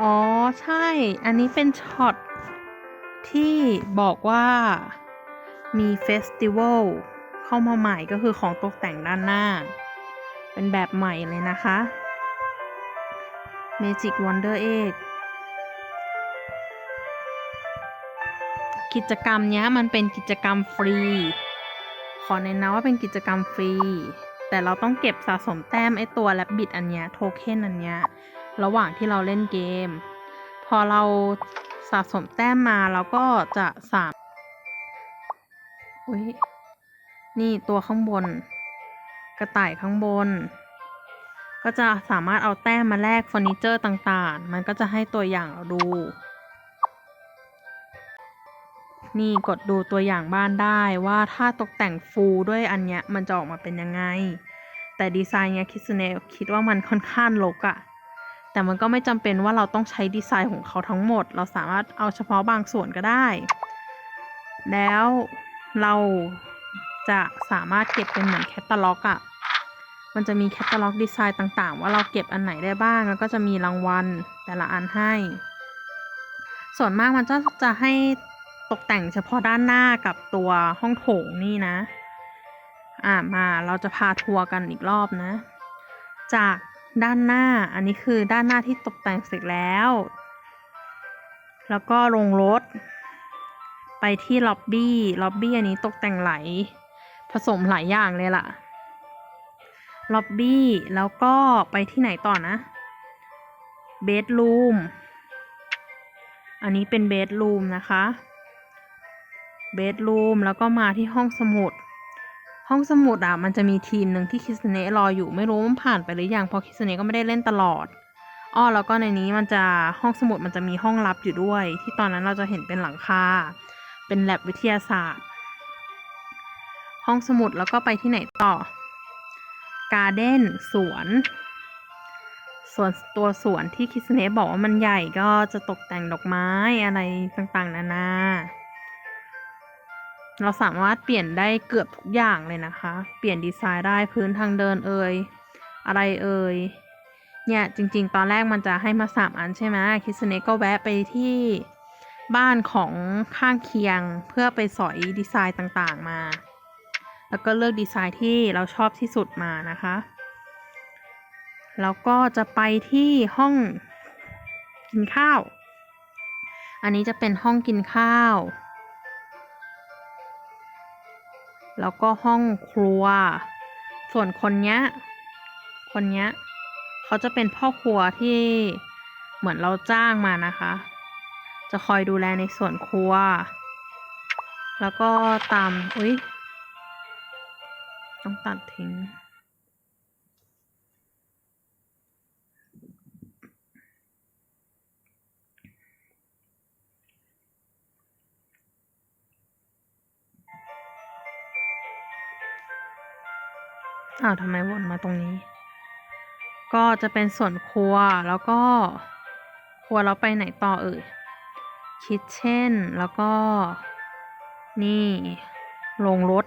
อ๋อ ใช่ อันนี้เป็นช็อตที่บอกว่ามีเฟสติวัลเข้ามาใหม่ก็คือของตกแต่งด้านหน้า เป็นแบบใหม่เลยนะคะ Magic Wonder Egg กิจกรรมเนี้ยมันเป็นกิจกรรมฟรี ขอเน้นนะว่าเป็นกิจกรรมฟรี แต่เราต้องเก็บสะสมแต้มไอตัวแลบบิดอันเนี้ยโทเค็นอันเนี้ย ระหว่างที่เราเล่นเกม พอเราสะสมแต้มมาเราก็จะสามอุ้ยนี่ตัวข้างบน กระต่ายข้างบน ก็จะสามารถเอาแต้มมาแลกเฟอร์นิเจอร์ต่างๆ มันก็จะให้ตัวอย่างเราดู นี่กดดูตัวอย่างบ้านได้ว่าถ้าตกแต่งฟูลด้วยอันเนี้ยมันจะออกมาเป็นยังไง แต่ดีไซน์เนี้ยคิดเนคิดว่ามันค่อนข้างลกอะ แต่มันก็ไม่จำเป็นว่าเราต้องใช้ดีไซน์ของเขาทั้งหมด เราสามารถเอาเฉพาะบางส่วนก็ได้ แล้วเราจะสามารถเก็บเป็นเหมือนแคตตาล็อกอะมันจะมีแคตตาล็อกดีไซน์ต่างๆ ว่าเราเก็บอันไหนได้บ้าง แล้วก็จะมีรางวัลแต่ละอันให้ ส่วนมากมันจะจะให้ตกแต่งเฉพาะด้านหน้ากับตัวห้องโถงนี่นะ อ่ามาเราจะพาทัวร์กันอีกรอบนะ จาก ด้านหน้า อันนี้คือด้านหน้าที่ตกแต่งเสร็จแล้ว แล้วก็ลงรถ ไปที่ล็อบบี้ ล็อบบี้อันนี้ตกแต่งไหลายผสมหลายอย่างเลยล่ะ ล็อบบี้ แล้วก็ไปที่ไหนต่อนะ เบดรูม อันนี้เป็นเบดรูมนะคะ เบดรูม แล้วก็มาที่ห้องสมุด ห้องสมุดอะมันจะมีทีมหนึ่งที่คิสเนะรออยู่ไม่รู้มันผ่านไปหรือยังเพราะคิสเนะก็ไม่ได้เล่นตลอดอ้อแล้วก็ในนี้มันจะห้องสมุดมันจะมีห้องลับอยู่ด้วย ที่ตอนนั้นเราจะเห็นเป็นหลังคาเป็นแลบวิทยาศาสตร์ ห้องสมุดแล้วก็ไปที่ไหนต่อการ์เด้นสวนส่วนตัวสวนที่คิสเนะบอกว่ามันใหญ่ก็จะตกแต่งดอกไม้อะไรต่างๆ นานา เราสามารถเปลี่ยนได้เกือบทุกอย่างเลยนะคะ เปลี่ยนดีไซน์ได้พื้นทางเดินเอ่ยอะไรเอ่ยเนี่ยจริงๆ ตอนแรกมันจะให้มาสามอันใช่ไหมคิสเนก็แวะไปที่บ้านของข้างเคียงเพื่อไปสอยดีไซน์ต่างๆมา แล้วก็เลือกดีไซน์ที่เราชอบที่สุดมานะคะ แล้วก็จะไปที่ห้องกินข้าว อันนี้จะเป็นห้องกินข้าว แล้วก็ห้องครัว ส่วนคนเนี้ย คนเนี้ยเขาจะเป็นพ่อครัวที่เหมือนเราจ้างมานะคะ จะคอยดูแลในส่วนครัว แล้วก็ตาม อุ้ยต้องตัดทิ้ง อ้าวทำไมวนมาตรงนี้ ก็จะเป็นส่วนครัวแล้วก็ครัวเราไปไหนต่อเอ่ยคิทเช่นแล้วก็ นี่โรงรถ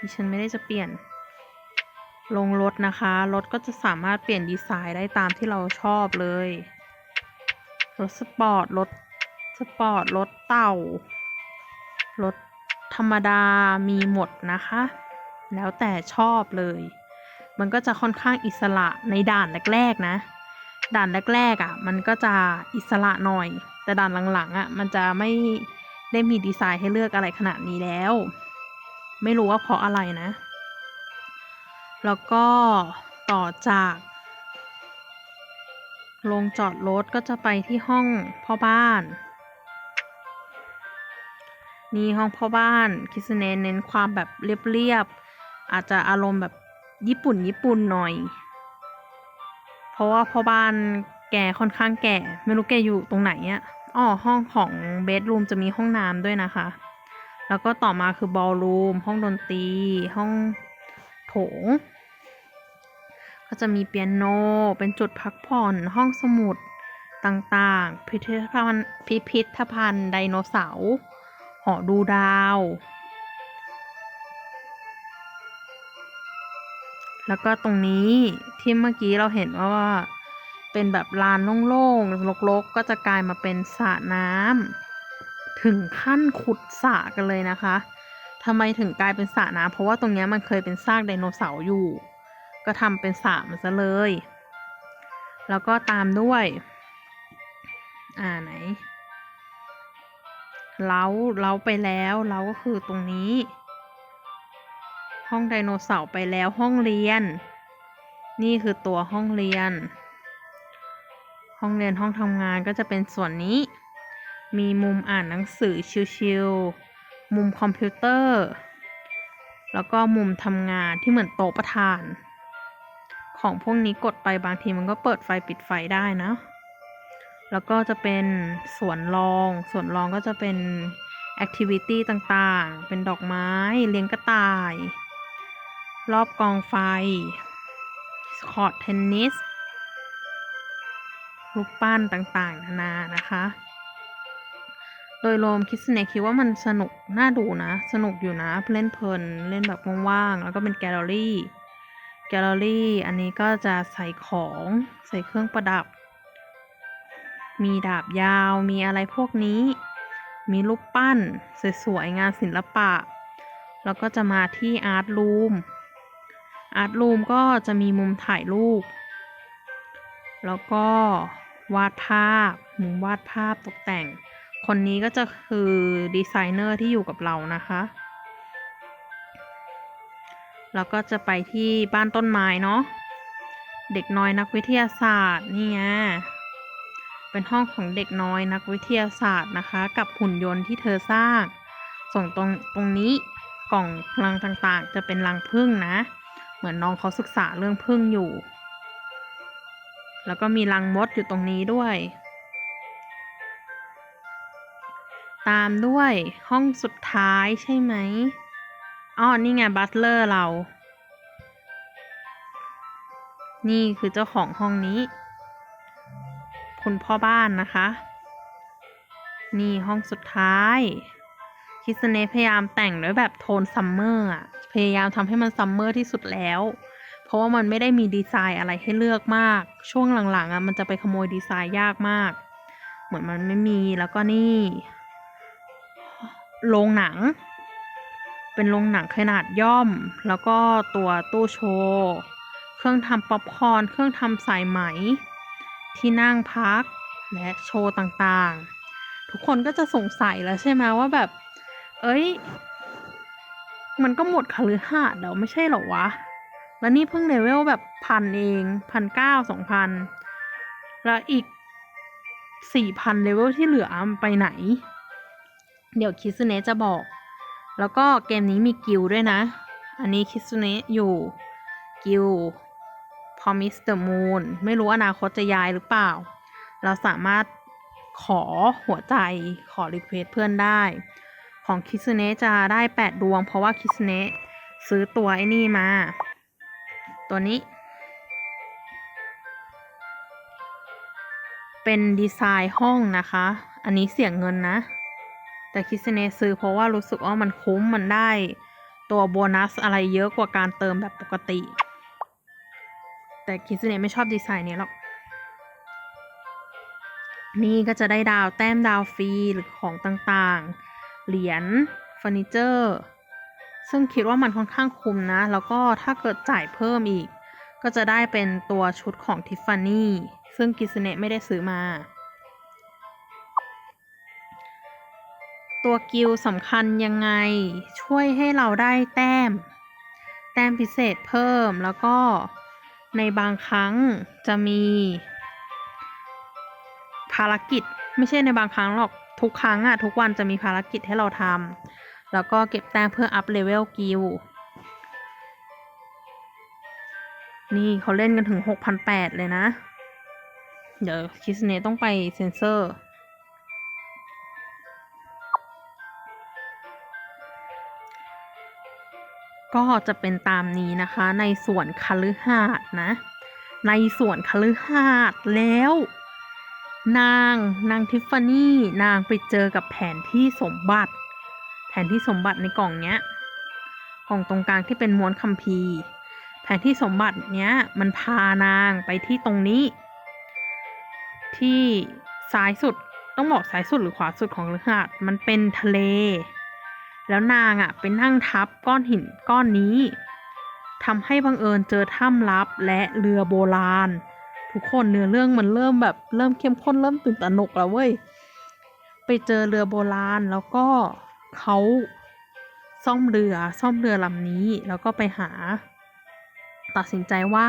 ดิฉันไม่ได้จะเปลี่ยนโรงรถนะคะรถก็จะสามารถเปลี่ยนดีไซน์ได้ตามที่เราชอบเลยรถสปอร์ตรถสปอร์ตรถเต่ารถธรรมดามีหมดนะคะ แล้วแต่ชอบเลย มันก็จะค่อนข้างอิสระในด่านแรกๆนะ ด่านแรกๆอะ่ะ มันก็จะอิสระหน่อย แต่ด่านหลังๆอะ่ะ มันจะไม่ได้มีดีไซน์ให้เลือกอะไรขนาดนี้แล้ว ไม่รู้ว่าเพราะอะไรนะ แล้วก็ต่อจากลงจอดรถก็จะไปที่ห้องพ่อบ้าน นี่ห้องพ่อบ้านคิสเนเน้นความแบบเรียบๆ อาจจะอารมณ์แบบญี่ปุ่นญี่ปุ่นหน่อย เพราะว่าพ่อบ้านแกค่อนข้างแก่ ไม่รู้แกอยู่ตรงไหนอะอ๋อห้องของเบดรูมจะมีห้องน้ำด้วยนะคะ แล้วก็ต่อมาคือบอลรูม ห้องดนตรี ห้องโถง ก็จะมีเปียโน เป็นจุดพักผ่อน ห้องสมุดต่างๆ พิพิธภัณฑ์พิพิธภัณฑ์ไดโนเสาร์ หอดูดาว แล้วก็ตรงนี้ที่เมื่อกี้เราเห็นว่าเเป็นแบบลานโล่งๆรกๆ ก็จะกลายมาเป็นสระน้ำถึงขั้นขุดสระกันเลยนะคะทำไมถึงกลายเป็นสระน้ำเพราะว่าตรงนี้มันเคยเป็นซากไดโนเสาร์อยู่ ก็ทำเป็นสระมันซะเลย แล้วก็ตามด้วย อ่าไหนเล้าเล้าไปแล้วเล้าก็คือตรงนี้ ห้องไดโนเสาร์ไปแล้วห้องเรียน นี่คือตัวห้องเรียน ห้องเรียนห้องทำงานก็จะเป็นส่วนนี้ มีมุมอ่านหนังสือชิวๆมุมคอมพิวเตอร์ แล้วก็มุมทำงานที่เหมือนโต๊ะประธาน ของพวกนี้กดไปบางทีมันก็เปิดไฟปิดไฟได้นะ แล้วก็จะเป็นสวนรองสวนรองก็จะเป็นแอคทิวิตี้ต่างๆ เป็นดอกไม้ เลี้ยงกระต่าย รอบกองไฟ คอร์ตเทนนิสรูปปั้นต่างๆ นานานะคะ โดยรวมคิดสเนคิดว่ามันสนุก น่าดูนะ สนุกอยู่นะ เล่นเพลิน เล่นแบบว่างๆ แล้วก็เป็นแกลเลอรี่ แกลเลอรี่ อันนี้ก็จะใส่ของ ใส่เครื่องประดับ มีดาบยาว มีอะไรพวกนี้ มีรูปปั้น สวยๆ งานศิลปะ แล้วก็จะมาที่อาร์ตรูม อาร์ตรูมก็จะมีมุมถ่ายรูป แล้วก็วาดภาพ มุมวาดภาพตกแต่ง คนนี้ก็จะคือดีไซเนอร์ที่อยู่กับเรานะคะ แล้วก็จะไปที่บ้านต้นไม้เนาะ เด็กน้อยนักวิทยาศาสตร์นี่ไงเป็นห้องของเด็กน้อยนักวิทยาศาสตร์นะคะ กับหุ่นยนต์ที่เธอสร้าง ส่งตรงตรงนี้กล่องรังต่างๆ จะเป็นรังผึ้งนะ เหมือนน้องเขาศึกษาเรื่องผึ้งอยู่ แล้วก็มีรังมดอยู่ตรงนี้ด้วย ตามด้วยห้องสุดท้ายใช่ไหมอ๋อนี่ไงบัตเลอร์เรา นี่คือเจ้าของห้องนี้ คุณพ่อบ้านนะคะ นี่ห้องสุดท้าย คิสเนพยายามแต่งด้วยแบบโทนซัมเมอร์อะพยายามทำให้มันซัมเมอร์ที่สุดแล้ว เพราะว่ามันไม่ได้มีดีไซน์อะไรให้เลือกมาก ช่วงหลังๆอะมันจะไปขโมยดีไซน์ยากมาก เหมือนมันไม่มีแล้วก็นี่โรงหนัง เป็นโรงหนังขนาดย่อม แล้วก็ตัวตู้โชว์เครื่องทำป๊อปคอร์นเครื่องทำสายไหม ที่นั่งพักและโชว์ต่างๆ ทุกคนก็จะสงสัยแล้วใช่ไหมว่าแบบ เอ้ย มันก็หมดคฤหาสน์แล้วไม่ใช่หรอวะ แล้วนี่เพิ่งเลเวลแบบพันเองพันเก้าสองพันแล้วอีกสี่พันเลเวลที่เหลือไปไหน เดี๋ยวคิสเนะจะบอก แล้วก็เกมนี้มีกิลด์ด้วยนะ อันนี้คิสเนะอยู่กิลพอมิสเตอร์มูนไม่รู้อนาคตจะย้ายหรือเปล่า เราสามารถขอหัวใจขอรีเควสเพื่อนได้ ของคิสเนะจะได้ 8 ดวง เพราะว่าคิสเนะซื้อตัวไอ้นี่มา ตัวนี้ เป็นดีไซน์ห้องนะคะ อันนี้เสียงเงินนะ แต่คิสเนะซื้อเพราะว่ารู้สึกว่ามันคุ้มมันได้ตัวโบนัสอะไรเยอะกว่าการเติมแบบปกติ แต่คิสเนะไม่ชอบดีไซน์นี้หรอกนี่ก็จะได้ดาวแต้มดาวฟรีหรือของต่างๆ เหรียญเฟอร์นิเจอร์ซึ่งคิดว่ามันค่อนข้างคุ้มนะ แล้วก็ถ้าเกิดจ่ายเพิ่มอีก ก็จะได้เป็นตัวชุดของทิฟฟานี่ซึ่งกิสเนะไม่ได้ซื้อมา ตัวกิลสำคัญยังไงช่วยให้เราได้แต้ม แต้มพิเศษเพิ่มแล้วก็ในบางครั้งจะมี ภารกิจไม่ใช่ในบางครั้งหรอก ทุกครั้งอะทุกวันจะมีภารกิจให้เราทำแล้วก็เก็บแต้มเพื่ออัพเลเวลกิลนี่เขาเล่นกันถึง 6,800 เลยนะ เดี๋ยวคิสเนต้องไปเซนเซอร์ก็จะเป็นตามนี้นะคะในส่วนคฤหาสน์นะ ในส่วนคฤหาสน์แล้ว นางนางทิฟฟานี่นางไปเจอกับแผนที่สมบัติ แผนที่สมบัติในกล่องเนี้ยกล่องตรงกลางที่เป็นม้วนคัมภีร์ แผนที่สมบัติเนี้ยมันพานางไปที่ตรงนี้ ที่ซ้ายสุดต้องบอกซ้ายสุดหรือขวาสุดของฤหาสน์มันเป็นทะเล แล้วนางอะ่ะไปนั่งทับก้อนหินก้อนนี้ทำให้บังเอิญเจอถ้ำลับและเรือโบราณ ทุกคนเนื้อเรื่องมันเริ่มแบบเริ่มเข้มข้นเริ่มตื่นตระหนกแล้วเว้ย ไปเจอเรือโบราณแล้วก็เขาซ่อมเรือซ่อมเรือลำนี้ แล้วก็ไปหา ตัดสินใจว่า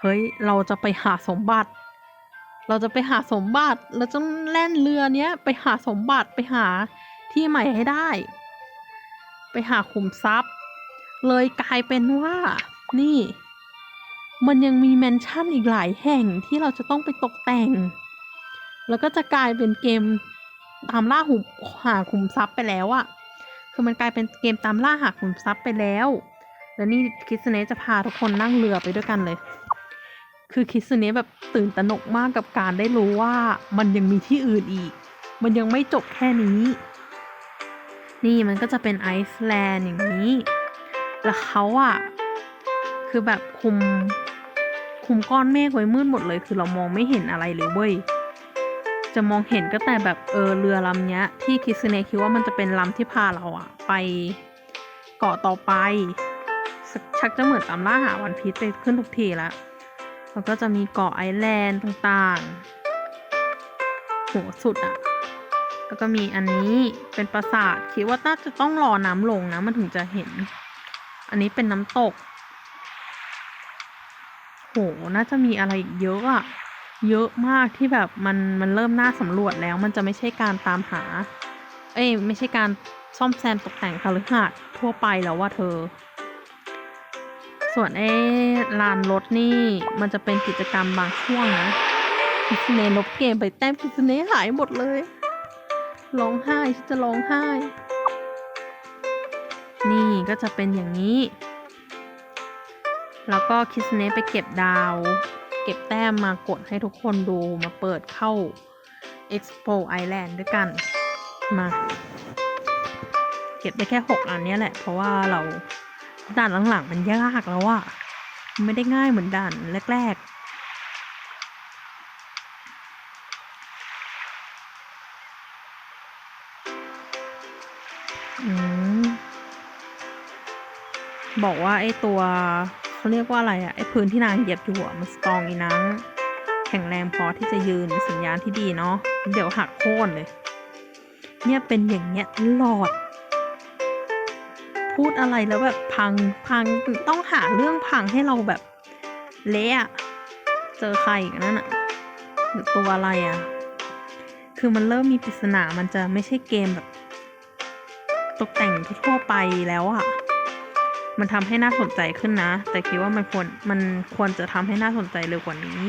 เฮ้ยเราจะไปหาสมบัติ เราจะไปหาสมบัติเราจะแล่นเรือเนี้ยไปหาสมบัติไปหาที่ใหม่ให้ได้ ไปหาขุมทรัพย์ เลยกลายเป็นว่านี่ มันยังมีแมนชั่นอีกหลายแห่งที่เราจะต้องไปตกแต่ง แล้วก็จะกลายเป็นเกมตามล่าหุมหาขุมทรัพย์ไปแล้วอะคือมันกลายเป็นเกมตามล่าหาขุมทรัพย์ไปแล้ว แล้วนี่คิสเนจะพาทุกคนนั่งเรือไปด้วยกันเลย คือคิสเนแบบตื่นตระหนกมากกับการได้รู้ว่ามันยังมีที่อื่นอีก มันยังไม่จบแค่นี้ นี่มันก็จะเป็นไอซ์แลนด์อย่างนี้ แล้วเขาอะ คือแบบคุม คุมก้อนเมฆไว้มืดหมดเลย คือเรามองไม่เห็นอะไรเลยเว้ย จะมองเห็นก็แต่แบบเออเรือลำเนี้ย ที่คิสเนคิดว่ามันจะเป็นลำที่พาเราอะไปเกาะต่อไป ชักจะเหมือนตามล่าหาวันพีชไปขึ้นทุกทีละแล้วก็จะมีเกาะไอแลนด์ต่างๆโหสุดอะแล้วก็มีอันนี้เป็นปราสาทคิดว่าน่าจะต้องรอน้ำลงนะมันถึงจะเห็น อันนี้เป็นน้ำตก โห น่าจะมีอะไรอีกเยอะอะเยอะมากที่แบบมันมันเริ่มน่าสำรวจแล้วมันจะไม่ใช่การตามหา เอ้ยไม่ใช่การซ่อมแซมตกแต่งคฤหาสน์ทั่วไปแล้วว่าเธอ ส่วนไอ้ลานรถนี่มันจะเป็นกิจกรรมบางช่วงนะคิสเน่ลบเกมไปแต้มคิสเน่หายหมดเลย ร้องไห้ฉันจะร้องไห้ นี่ก็จะเป็นอย่างนี้ แล้วก็คิสเนะไปเก็บดาว เก็บแต้มมากดให้ทุกคนดูมาเปิดเข้า Expo Island ด้วยกันมาเก็บได้แค่ 6 อันนี้แหละ เพราะว่าเราด่านหลังๆมันยากแล้วอะไม่ได้ง่ายเหมือนด่านแรกๆอืมบอกว่าไอ้ตัว เขาเรียกว่าอะไรอะไอ้พื้นที่นางเหยียบอยู่อะมันสตรองอีนังแข็งแรงพอที่จะยืนสัญญาณที่ดีเนาะเดี๋ยวหักโค่นเลย เนี่ยเป็นอย่างเงี้ยตลอด พูดอะไรแล้วแบบพังพังต้องหาเรื่องพังให้เราแบบเละเจอใครอีกนั่นอะหรือตัวอะไรอะคือมันเริ่มมีปริศนามันจะไม่ใช่เกมแบบ ตกแต่งทั่วไปแล้วอะ มันทำให้น่าสนใจขึ้นนะ แต่คิดว่ามันควรมันควรจะทำให้น่าสนใจเร็วกว่านี้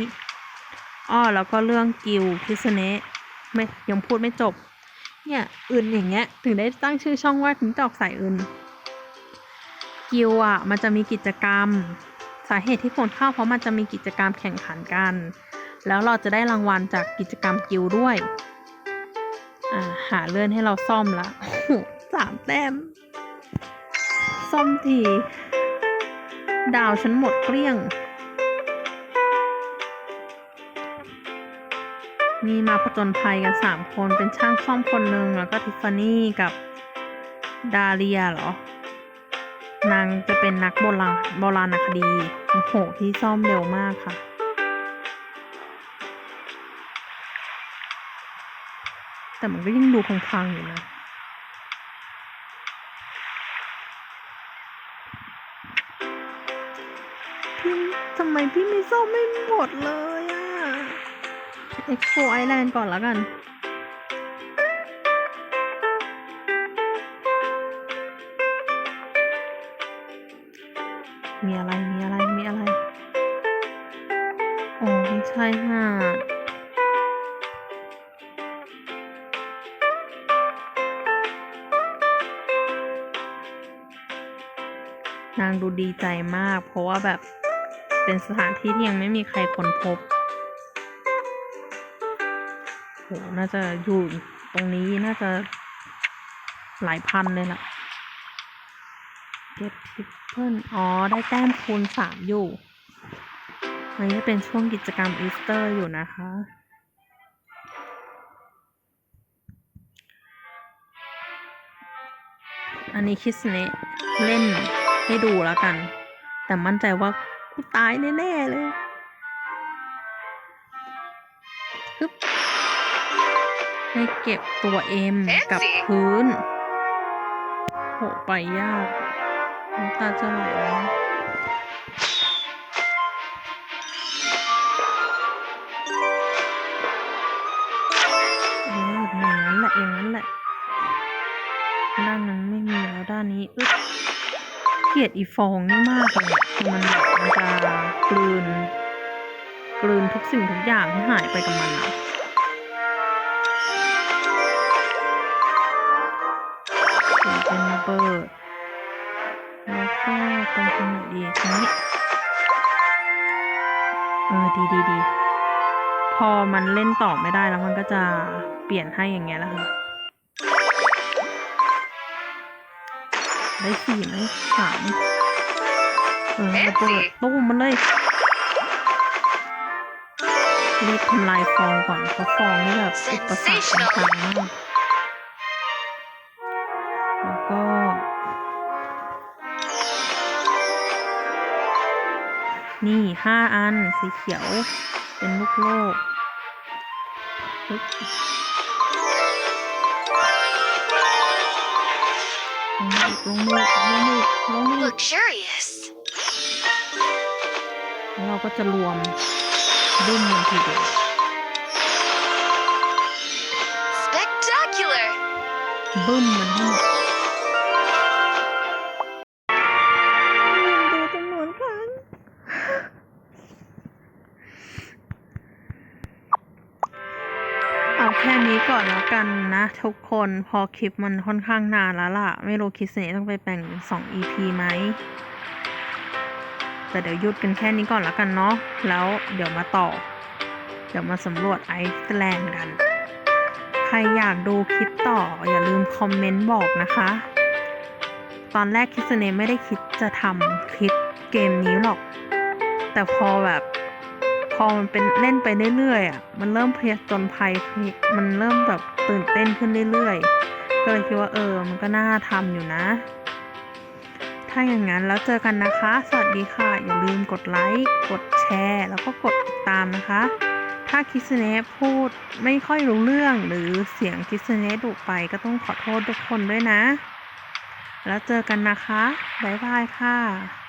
อ้อแล้วก็เรื่องกิลคิสเนะไม่ยังพูดไม่จบ เนี่ยอื่นอย่างเงี้ย ถึงได้ตั้งชื่อช่องว่าถึงจอกสายอื่น กิลอะมันจะมีกิจกรรม สาเหตุที่คนเข้าเพราะมันจะมีกิจกรรมแข่งขันกัน แล้วเราจะได้รางวัลจากกิจกรรมกิลด้วย อ่าหาเลื่อนให้เราซ่อมละโอ้โหสามแต้ม ซ่อมที ดาวฉันหมดเกลี้ยงนี่มาผจญภัยกันสามคนเป็นช่างซ่อมคนหนึ่งแล้วก็ทิฟฟานี่กับดาเลียเหรอ นางจะเป็นนักโบราณโบราณคดี โอ้โห ที่ซ่อมเร็วมากค่ะ แต่มันก็ยังดูพังๆอยู่นะ พี่ไม่ซ่อมไม่หมดเลยอะ Expo Island ก่อนแล้วกันมีอะไร มีอะไร มีอะไรอ๋อไม่ใช่หาดนางดูดีใจมาก เพราะว่าแบบ เป็นสถานที่ที่ยังไม่มีใครค้นพบโหน่าจะอยู่ตรงนี้น่าจะหลายพันเลยล่ะ เก็บทิปเพิลอ๋อ ได้แต้มคูณสามอยู่อันนี้เป็นช่วงกิจกรรมอีสเตอร์อยู่นะคะ อันนี้คิสเนะเล่นให้ดูแล้วกัน แต่มั่นใจว่า กูตายแน่ๆเลยฮึบให้เก็บตัวเอ็มกับพื้นโหไปยากน้ำตาจะไหลแล้ว ลียดอีฟองนี่มากเลยคือมันแบบมันจะกลืน กลืนทุกสิ่งทุกอย่างที่หายไปกับมันอะเป็นเป็นระเบิดแล้วก็ตรงตรงไหนดีตรงนี้เออดีดีดีพอมันเล่นต่อไม่ได้แล้วมันก็จะเปลี่ยนให้อย่างเงี้ยแหละค่ะ ได้สี่ไหมสามเออระเบิดตู้มมันเลยรีบทำลายฟองก่อนเพราะฟองนี่แบบอุปสรรคต่างๆมากแล้วก็นี่ห้าอันสีเขียว เป็นลูกโลก ลงมาอีกลงมาอีกลงมาอีกลงมาอีก Luxurious. แล้วเราก็จะรวมดุ้มมันทีเดียว Spectacular. บึ้มมันให้หมดดู ทุกคนพอคลิปมันค่อนข้างนานแล้วล่ะ ไม่รู้คิดเนต้องไปแบ่งสอง EP ไหม แต่เดี๋ยวหยุดกันแค่นี้ก่อนแล้วกันเนาะแล้วเดี๋ยวมาต่อ เดี๋ยวมาสำรวจไอซ์แลนด์กัน ใครอยากดูคลิปต่ออย่าลืมคอมเมนต์บอกนะคะ ตอนแรกคิสเนไม่ได้คิดจะทำคลิปเกมนี้หรอก แต่พอแบบ พอมันเป็นเล่นไปเรื่อยๆอะมันเริ่มเพลียจนภัยมันเริ่มแบบตื่นเต้นขึ้นเรื่อยๆ ก็เลยคิดว่าเออ มันก็น่าทำอยู่นะ ถ้าอย่างนั้นแล้วเจอกันนะคะ สวัสดีค่ะ อย่าลืมกดไลค์ กดแชร์ แล้วก็กดติดตามนะคะ ถ้าคิสเนะพูดไม่ค่อยรู้เรื่องหรือเสียงคิสเนะดุไปก็ต้องขอโทษทุกคนด้วยนะ แล้วเจอกันนะคะ บ๊ายบายค่ะ